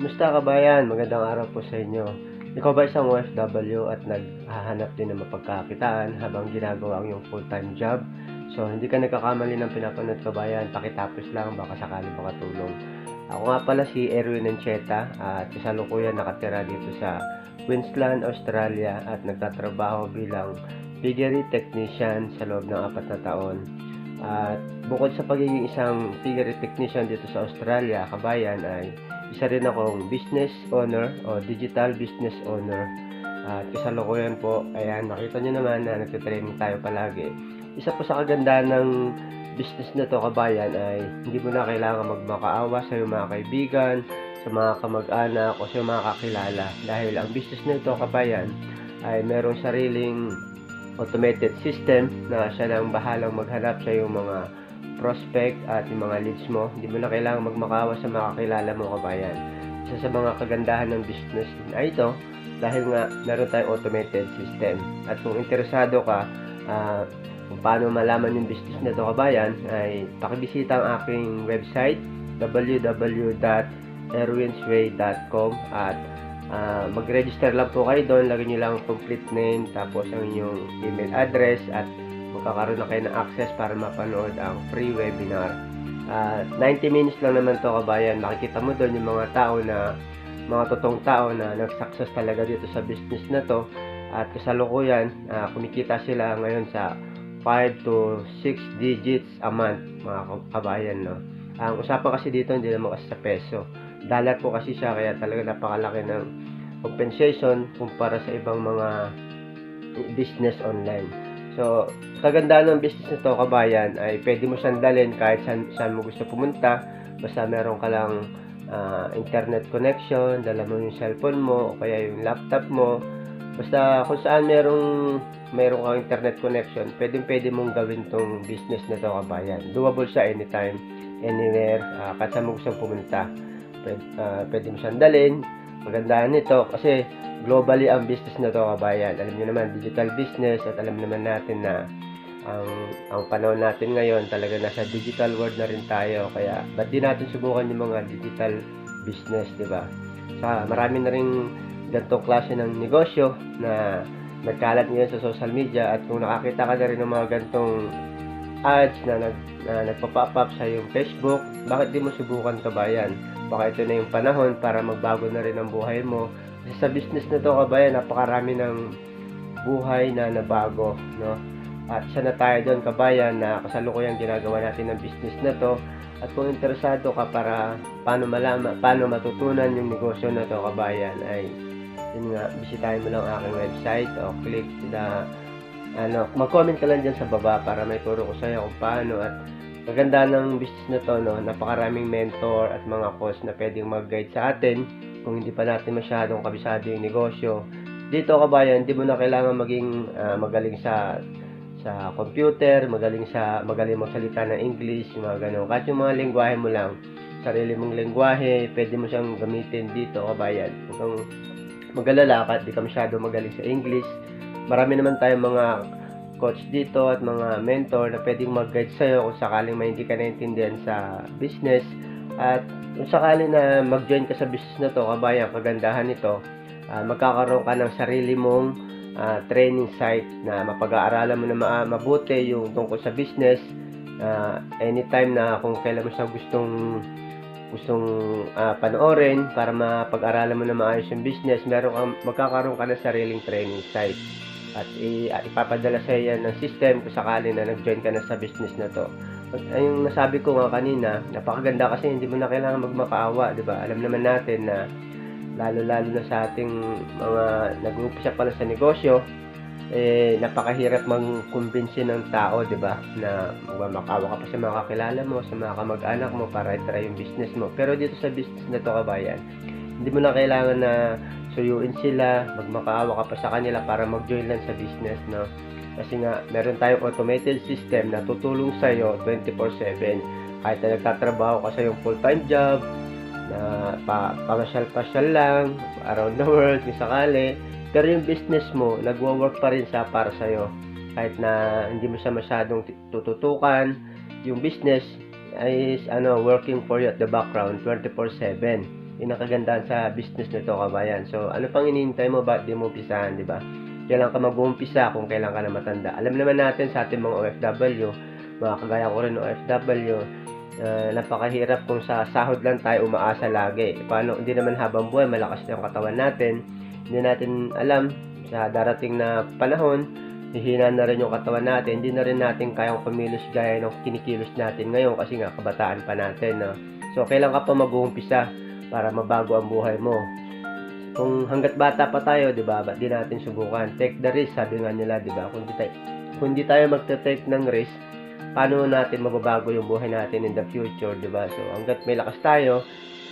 Kumusta kabayan? Magandang araw po sa inyo. Ikaw ba isang OFW at naghahanap din ng mapagkakitaan habang ginagawa ang iyong full-time job? So, hindi ka nagkakamali ng pinapanood kabayan, pakitapos lang, baka sakali makatulong. Ako nga pala si Erwin Encheta at kasalukuyan nakatira dito sa Queensland, Australia at nagtatrabaho bilang piggery technician sa loob ng apat na taon. At bukod sa pagiging isang piggery technician dito sa Australia, kabayan ay isa rin akong business owner o digital business owner. At kasalukuyan po, ayan, nakita nyo naman na nagtitraining tayo palagi. Isa po sa kagandahan ng business na to kabayan ay hindi mo na kailangan magmakaawa sa iyong mga kaibigan, sa mga kamag-anak o sa iyong mga kakilala. Dahil ang business na ito kabayan ay merong sariling automated system na siya nang bahalang maghanap sa iyong mga prospect at yung mga leads mo. Hindi mo na kailangan magmakawa sa mga kakilala mo kabayan. Isa sa mga kagandahan ng business na ito dahil nga meron tayong automated system. At kung interesado ka ah, kung paano malaman yung business na ito kabayan ay pakibisita ang aking website www.erwinsway.com at ah, mag-register lang po kayo doon. Lagyan nyo lang ang complete name tapos ang inyong email address at magkakaroon na kayo ng access para mapanood ang free webinar. Ah, 90 minutes lang naman to kabayan. Makikita mo doon yung mga tao na mga totoong tao na nag-success talaga dito sa business na to at kasalukuyan ah, kumikita sila ngayon sa 5 to 6 digits a month mga ka- kabayan no. Ang usapan kasi dito hindi naman kasi sa peso. Dollar po kasi siya kaya talaga napakalaki ng compensation kumpara sa ibang mga business online. So, kagandaan ng business na to kabayan ay pwede mo siyang dalhin kahit saan, saan mo gusto pumunta. Basta meron ka lang ah, internet connection, dala mo yung cellphone mo o kaya yung laptop mo. Basta kung saan merong meron kang internet connection, pwedeng pwede mong gawin tong business na to kabayan. Doable siya anytime, anywhere, uh, kahit saan mo gusto pumunta. Pwede, ah, pwede mo siyang dalhin. Magandaan nito kasi globally ang business na to kabayan. Alam niyo naman, digital business at alam naman natin na ang ang panahon natin ngayon talaga nasa digital world na rin tayo kaya ba't di natin subukan yung mga digital business di ba sa marami na rin ganitong klase ng negosyo na nagkalat ngayon sa social media at kung nakakita ka na rin ng mga ganitong ads na, nag, na nagpa-pop up sa yung Facebook bakit di mo subukan kabayan baka ito na yung panahon para magbago na rin ang buhay mo. Kasi sa business na to kabayan napakarami ng buhay na nabago no? At isa na tayo doon kabayan na kasalukuyang ginagawa natin ng business na to. At kung interesado ka para paano malaman, paano matutunan yung negosyo na to kabayan ay yun nga, bisitahin mo lang ang aking website o click the ano, mag-comment ka lang dyan sa baba para may turo ko sa'yo kung paano at maganda ng business na to no, napakaraming mentor at mga coach na pwedeng mag-guide sa atin kung hindi pa natin masyadong kabisado yung negosyo dito kabayan, hindi mo na kailangan maging ah, magaling sa sa computer, magaling sa magaling magsalita ng English, mga ganun. Kahit yung mga lengguwahe mo lang, sarili mong lengguwahe, pwede mo siyang gamitin dito, kabayan. Kang mag-alala ka, di ka masyado magaling sa English. Marami naman tayong mga coach dito at mga mentor na pwedeng mag-guide sa'yo kung sakaling may hindi ka naintindihan sa business. At kung sakali na mag-join ka sa business na to, kabayan, kagandahan nito, ah, magkakaroon ka ng sarili mong ah, training site na mapag-aaralan mo na ma- mabuti yung tungkol sa business Ah, anytime na kung kailan mo siya gustong gustong ah, panoorin para mapag-aralan mo na maayos yung business meron kang magkakaroon ka ng sariling training site at at ipapadala sa yan ng system kung sakali na nag-join ka na sa business na to At yung nasabi ko nga kanina napakaganda kasi hindi mo na kailangan magmakaawa di ba alam naman natin na lalo-lalo na sa ating mga nag-uumpisa pa lang sa negosyo, eh, napakahirap mag-convince ng tao, di ba? Na magmamakawa ka pa sa mga kakilala mo, sa mga kamag-anak mo para i-try yung business mo. Pero dito sa business na to kabayan, hindi mo na kailangan na suyuin sila, magmakaawa ka pa sa kanila para mag-join lang sa business, no? Kasi nga, meron tayong automated system na tutulong sa'yo 24-7. Kahit na nagtatrabaho ka sa yung full-time job, na pa, pamasyal-pasyal lang around the world kung sakali pero yung business mo nagwo-work pa rin siya para sa'yo kahit na hindi mo siya masyadong tututukan yung business is ano working for you at the background 24/7 Yun sa business nito kabayan. So, ano pang inihintay mo? Ba't di mo umpisahan, di ba? Kailan ka mag-uumpisa kung kailan ka na matanda. Alam naman natin sa ating mga OFW, mga kagaya ko rin OFW, uh, napakahirap kung sa sahod lang tayo umaasa lagi. Paano, hindi naman habang buhay, malakas na yung katawan natin. Hindi natin alam sa darating na panahon, hihina na rin yung katawan natin, hindi na rin natin kayang kumilos gaya ng kinikilos natin ngayon kasi nga kabataan pa natin. No? So, kailan ka pa mag-uumpisa para mabago ang buhay mo? Kung hanggat bata pa tayo, di ba, ba't di natin subukan? Take the risk, sabi nga nila, di ba? Kung di tayo, kung di tayo magte-take ng risk, paano natin mababago yung buhay natin in the future, di ba? So, hanggat may lakas tayo,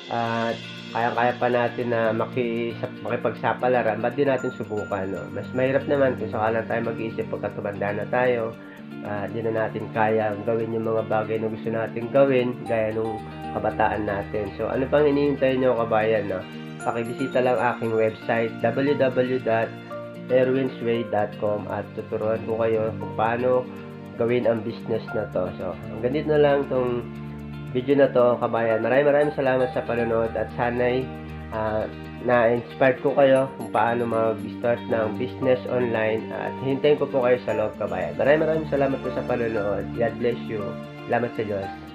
at kaya-kaya pa natin na makisap, makipagsapalaran, ba't di natin subukan, no? Mas mahirap naman kung sakalang tayo mag-iisip pagka tumanda na tayo, ah, di na natin kaya gawin yung mga bagay na gusto natin gawin, gaya nung kabataan natin. So, ano pang iniintay nyo kabayan, no? Pakibisita lang aking website, www.erwinsway.com at tuturuan ko kayo kung paano gawin ang business na to. So, hanggang dito na lang tong video na to, kabayan. Maraming maraming salamat sa panonood at sana'y ah, na-inspired ko kayo kung paano mag-start ng business online at hintayin ko po kayo sa loob, kabayan. Maraming maraming salamat po sa panonood. God bless you. Salamat sa Diyos.